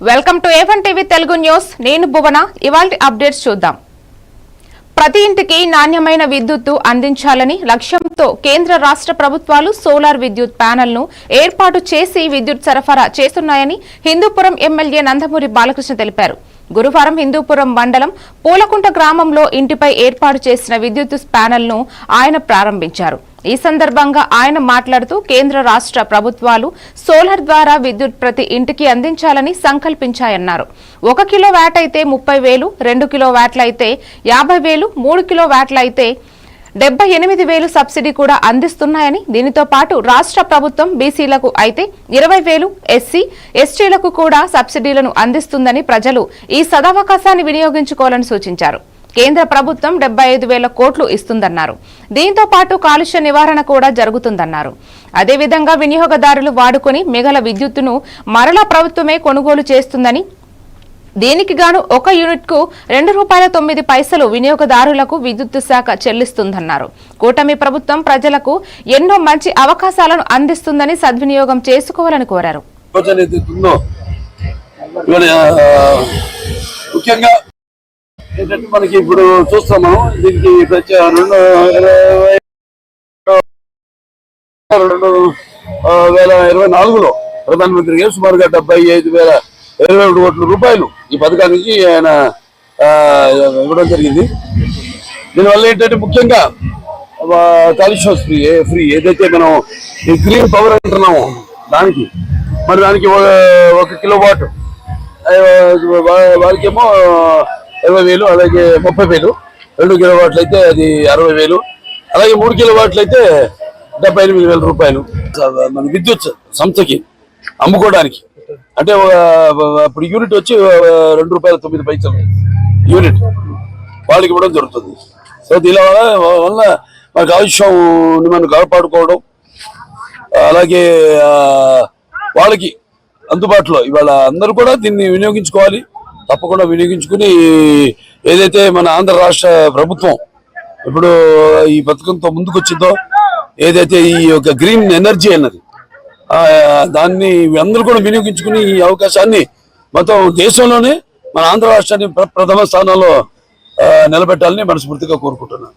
Welcome to A one TV Telugu news. నేను భువన. ఇవాళ updates చూద్దాం. ప్రతి ఇంటికి నాణ్యమైన విద్యుత్తు అందించాలని లక్ష్యంతో కేంద్ర రాష్ట్ర ప్రభుత్వాలు సోలార్ విద్యుత్ ప్యానెల్ను ఏర్పాటు చేసి విద్యుత్ సరఫరా చేస్తున్నాయని హిందూపురం ఎమ్మెల్యే నందమూరి బాలకృష్ణ తెలిపారు. గురువారం హిందూపురం మండలం పూలకుంట గ్రామంలో ఇంటిపై ఏర్పాటు చేసిన విద్యుత్ ప్యానెల్ను ఆయన ప్రారంభించారు. ఈ సందర్భంగా ఆయన మాట్లాడుతూ కేంద్ర రాష్ట్ర ప్రభుత్వాలు సోలార్ ద్వారా విద్యుత్ ప్రతి ఇంటికి అందించాలని సంకల్పించాయన్నారు. ఒక కిలో వ్యాట్ అయితే ముప్పై వేలు రెండు కిలో వ్యాట్లు అయితే యాభై వేలు మూడు కిలో వ్యాట్లు అయితే డెబ్బై ఎనిమిది వేలు సబ్సిడీ కూడా అందిస్తున్నాయని దీనితో పాటు రాష్ట్ర ప్రభుత్వం బీసీలకు అయితే ఇరవై వేలు ఎస్సీ ఎస్టీలకు కూడా సబ్సిడీలను అందిస్తుందని ప్రజలు ఈ సదవకాశాన్ని వినియోగించుకోవాలని సూచించారు. కేంద్ర ప్రభుత్వం డెబ్బై ఐదు వేల కోట్లు ఇస్తుందన్నారు. దీంతో పాటు కాలుష్య నివారణ కూడా జరుగుతుందన్నారు. అదేవిధంగా వినియోగదారులు వాడుకొని మిగల విద్యుత్తును మరలా ప్రభుత్వమే కొనుగోలు చేస్తుందని దీనికి గాను ఒక యూనిట్కు రెండు రూపాయల తొమ్మిది పైసలు వినియోగదారులకు విద్యుత్ శాఖ చెల్లిస్తుందన్నారు. కూటమి ప్రభుత్వం ప్రజలకు ఎన్నో మంచి అవకాశాలను అందిస్తుందని సద్వినియోగం చేసుకోవాలని కోరారు. ముఖ్యంగా ఏంటంటే మనకి ఇప్పుడు చూస్తాము దీనికి రెండు ఇరవై రెండు వేల ఇరవై నాలుగులో ప్రధానమంత్రికి సుమారుగా డెబ్బై ఐదు వేల ఇరవై ఏడు కోట్ల రూపాయలు ఈ పథకానికి ఆయన ఇవ్వడం జరిగింది. దీనివల్ల ఏంటంటే ముఖ్యంగా కాలుష్యం ఫ్రీ ఫ్రీ ఏదైతే మనం ఈ గ్రీన్ పవర్ అంటున్నామో దానికి మరి దానికి ఒక- ఒక కిలో వాట్ వారికేమో ఇరవై వేలు అలాగే ముప్పై వేలు. రెండు కిలో వాట్లు అయితే అది అరవై వేలు. అలాగే మూడు కిలో వాట్లు అయితే డెబ్బై ఎనిమిది వేల రూపాయలు. మన విద్యుత్ సంస్థకి అమ్ముకోవడానికి. అంటే ఇప్పుడు యూనిట్ వచ్చి రెండు రూపాయల తొమ్మిది పైసలు యూనిట్ వాళ్ళకి ఇవ్వడం జరుగుతుంది. సో దీని వల్ల వల్ల మన కాలుష్యం మనం కాపాడుకోవడం అలాగే వాళ్ళకి అందుబాటులో ఇవాళ అందరూ కూడా దీన్ని వినియోగించుకోవాలి. తప్పకుండా వినియోగించుకుని ఏదైతే మన ఆంధ్ర రాష్ట్ర ప్రభుత్వం ఇప్పుడు ఈ పథకంతో ముందుకు వచ్చిందో ఏదైతే ఈ యొక్క గ్రీన్ ఎనర్జీ అన్నది దాన్ని అందరూ కూడా వినియోగించుకుని ఈ అవకాశాన్ని మొత్తం దేశంలోనే మన ఆంధ్ర రాష్ట్రాన్ని ప్ర- ప్రథమ స్థానంలో నిలబెట్టాలని మనస్ఫూర్తిగా కోరుకుంటున్నాను.